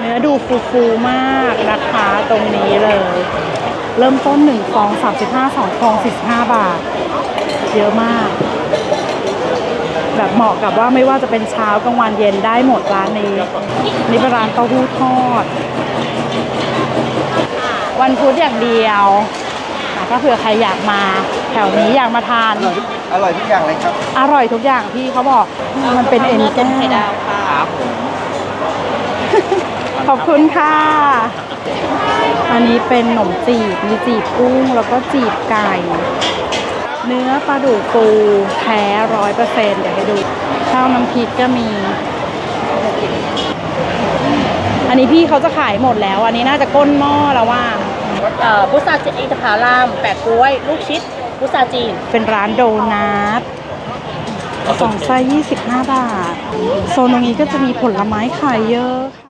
เนื้อดูฟูๆมากนะคะตรงนี้เลย เริ่มต้น1ฟอง35 2ฟอง45 บาท เยอะมาก แบบเหมาะกับว่าไม่ว่าจะเป็นเช้ากลางวันเย็นได้หมดร้านนี้ นี่เป็นร้านเต้าหู้ทอด วันพุธอย่างเดียวอะก็เผื่อใครอยากมาแถวนี้อยากมาทานอร่อยทุกอร่อยทุกอย่างเลยครับ อร่อยทุกอย่างพี่เขาบอกมันเป็นเอ็นแก้วครับผม ขอบคุณค่ะ อันนี้เป็นขนมจีบ มีจีบกุ้งแล้วก็จีบไก่ เนื้อปลาดุกฟูแท้ร้อยเปอร์เซ็นต์เดี๋ยวให้ดู ข้าวน้ำพริกก็มี อันนี้พี่เขาจะขายหมดแล้ว อันนี้น่าจะก้นหม้อแล้วว่า เอ่อพุทราจีนอินทผลาม แปะกล้วย ลูกชิดพุทราจีน เป็นร้านโดนัทสองไส้25 บาท โซนตรงนี้ก็จะมีผลไม้ขายเยอะ